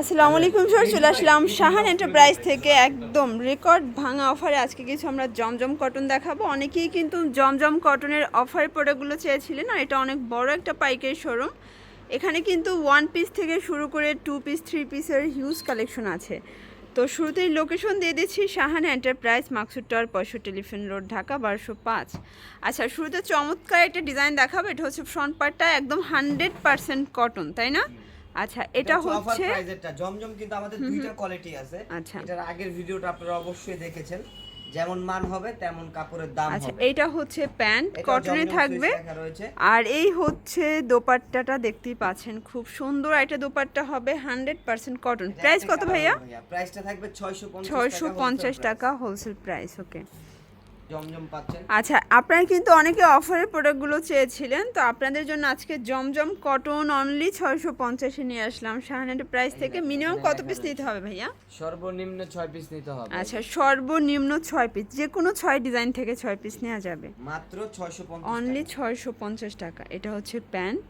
আসসালামু আলাইকুম স্যার চলে আসলাম শাহান এন্টারপ্রাইজ থেকে। একদম রেকর্ড ভাঙা অফারে আজকে কিছু আমরা জমজম কটন দেখাবো। অনেকেই কিন্তু জমজম কটনের অফার প্রোডাক্টগুলো চেয়েছিলেন, আর এটা অনেক বড় একটা পাইকারি শোরুম এখানে কিন্তু ওয়ান পিস থেকে শুরু করে টু পিস থ্রি পিসের হিউজ কালেকশন আছে। তো শুরুতেই লোকেশন দিয়ে দিচ্ছি শাহান এন্টারপ্রাইজ টাওয়ার পয়সা টেলিফোন রোড ঢাকা বারোশো পাঁচ। আচ্ছা শুরুতে চমৎকার একটা ডিজাইন দেখাবো। এটা হচ্ছে ফ্রন্ট পার্টটা একদম হান্ড্রেড পার্সেন্ট কটন তাই না? আচ্ছা এটা হচ্ছে প্রাইজেরটা জমজম কিন্তু আমাদের দুইটা কোয়ালিটি আছে। আচ্ছা। এটার আগের ভিডিওটা আপনারা অবশ্যই দেখেছেন। যেমন মান হবে তেমন কাপড়ের দাম আচ্ছা এইটা হচ্ছে প্যান্ট কটনে থাকবে। আর এই হচ্ছে দোপাট্টাটা দেখতেই পাচ্ছেন খুব সুন্দর একটা দোপাট্টা হবে হান্ড্রেড পার্সেন্ট কটন প্রাইস কত ভাইয়া? প্রাইসটা থাকবে 650 ছয়শো পঞ্চাশ টাকা হোলসেল প্রাইস ওকে। জমজম পাচ্ছেন। আচ্ছা আপনারা কিন্তু অনেকে অফারের প্রোডাক্টগুলো চেয়েছিলেন তো আপনাদের জন্য আজকে জমজম কটন অনলি ছয়শো পঞ্চাশে নিয়ে আসলাম। শাহানের প্রাইস থেকে মিনিমাম কত পিস নিতে হবে ভাইয়া? সর্বনিম্ন ছয় পিস নিতে হবে। আচ্ছা সর্বনিম্ন ছয় পিস যে কোনো ছয় ডিজাইন থেকে ছয় পিস নেওয়া যাবে। মাত্র 650 অনলি ছয়শো পঞ্চাশ টাকা এটা হচ্ছে প্যান্ট।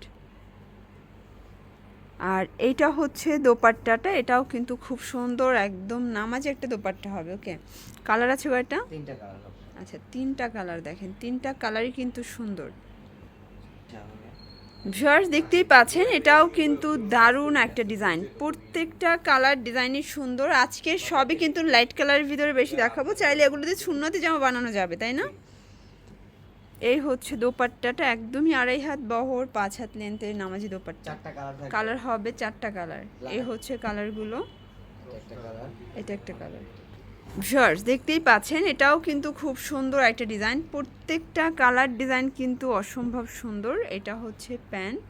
আর এইটা হচ্ছে দোপাট্টাটা এটাও কিন্তু খুব সুন্দর একদম নামাজে একটা দোপাট্টা হবে ওকে? কালার আছে কয়টা? তিনটা কালার হবে। আচ্ছা তিনটা কালার দেখেন। তিনটা কালারই কিন্তু সুন্দর। ভিউয়ার্স দেখতেই পাচ্ছেন এটাও কিন্তু দারুণ একটা ডিজাইন প্রত্যেকটা কালার ডিজাইনই সুন্দর। আজকে সবই কিন্তু লাইট কালারের ভিতরে বেশি দেখাবো। চাইলে এগুলোতে শূন্যতে জামা বানানো যাবে তাই না? এই হচ্ছে দোপাট্টাটা একদমই আড়াই হাত বহর পাঁচ হাত লেন্থের নামাজি দোপাট্টা। কালার হবে চারটা কালার এই হচ্ছে কালারগুলো এটা একটা কালার এটা একটা কালার ভিউয়ার্স দেখতেই পাচ্ছেন এটাও কিন্তু খুব সুন্দর একটা ডিজাইন প্রত্যেকটা কালার ডিজাইন কিন্তু অসম্ভব সুন্দর। এটা হচ্ছে প্যান্ট।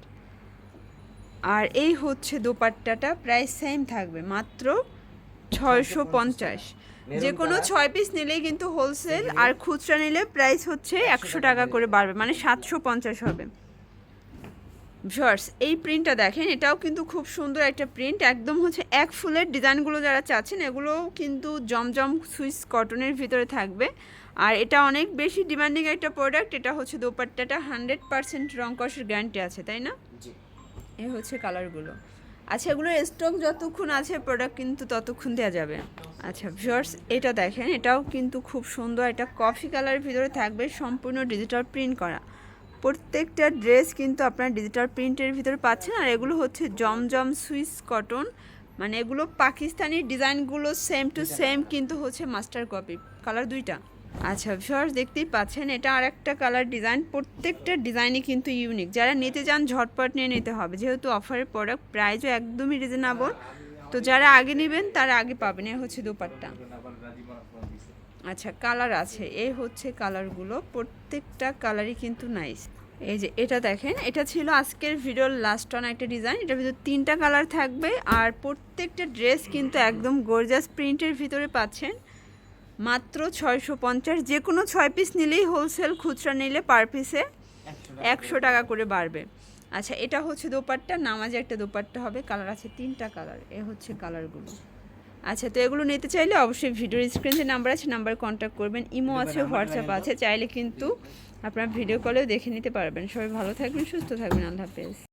আর এই হচ্ছে দোপাট্টাটা প্রাইস সেম থাকবে মাত্র ছয়শো পঞ্চাশ। যে কোনো ছয় পিস নিলেই কিন্তু হোলসেল আর খুচরা নিলে প্রাইস হচ্ছে একশো টাকা করে বাড়বে মানে সাতশো পঞ্চাশ হবে। ভিউয়ার্স এই প্রিন্টটা দেখেন এটাও কিন্তু খুব সুন্দর একটা প্রিন্ট একদম হচ্ছে এক ফুলের ডিজাইনগুলো যারা চাচ্ছেন এগুলোও কিন্তু জমজম সুইস কটনের ভিতরে থাকবে। আর এটা অনেক বেশি ডিমান্ডিং একটা প্রোডাক্ট এটা হচ্ছে দোপাট্টাটা হান্ড্রেড পার্সেন্ট রং কষের গ্যারান্টি আছে তাই না? এ হচ্ছে কালারগুলো আচ্ছা এগুলোর স্টক যতক্ষণ আছে প্রোডাক্ট কিন্তু ততক্ষণ দেওয়া যাবে। আচ্ছা ভিউয়ার্স এটা দেখেন এটাও কিন্তু খুব সুন্দর এটা কফি কালারের ভিতরে থাকবে সম্পূর্ণ ডিজিটাল প্রিন্ট করা। প্রত্যেকটা ড্রেস কিন্তু আপনার ডিজিটাল প্রিন্টের ভিতরে পাচ্ছেন আর এগুলো হচ্ছে জমজম সুইস কটন। মানে এগুলো পাকিস্তানি ডিজাইনগুলো সেম টু সেম কিন্তু হচ্ছে মাস্টার কপি কালার দুইটা। আচ্ছা ভিউয়ার্স দেখতেই পাচ্ছেন এটা আর একটা কালার ডিজাইন প্রত্যেকটা ডিজাইনই কিন্তু ইউনিক যারা নিতে চান ঝটপট নিয়ে নিতে হবে। যেহেতু অফারের প্রোডাক্ট প্রাইসও একদমই রিজনেবল তো যারা আগে নেবেন তারা আগে পাবেন। এ হচ্ছে দুপাট্টা। আচ্ছা কালার আছে। এই হচ্ছে কালারগুলো প্রত্যেকটা কালারই কিন্তু নাইস এই যে, এটা দেখেন, এটা ছিল আজকের ভিডিওর লাস্ট অন একটা ডিজাইন এটার ভিতরে তিনটা কালার থাকবে আর প্রত্যেকটা ড্রেস কিন্তু একদম গর্জাস প্রিন্টের ভিতরে পাচ্ছেন। মাত্র ছয়শো পঞ্চাশ, যে কোনো ছয় পিস নিলেই হোলসেল খুচরা নিলে পার পিসে একশো টাকা করে বাড়বে। আচ্ছা এটা হচ্ছে দোপাট্টা, নামাজে একটা দোপাট্টা হবে। কালার আছে তিনটা কালার এ হচ্ছে কালারগুলো আচ্ছা তো এগুলো নিতে চাইলে অবশ্যই ভিডিওর যে নাম্বার আছে নাম্বার কন্ট্যাক্ট করবেন। ইমো আছে হোয়াটসঅ্যাপ আছে চাইলে কিন্তু আপনারা ভিডিও কলেও দেখে নিতে পারবেন। সবাই ভালো থাকবেন সুস্থ থাকবেন। আল্লাহ হাফেজ।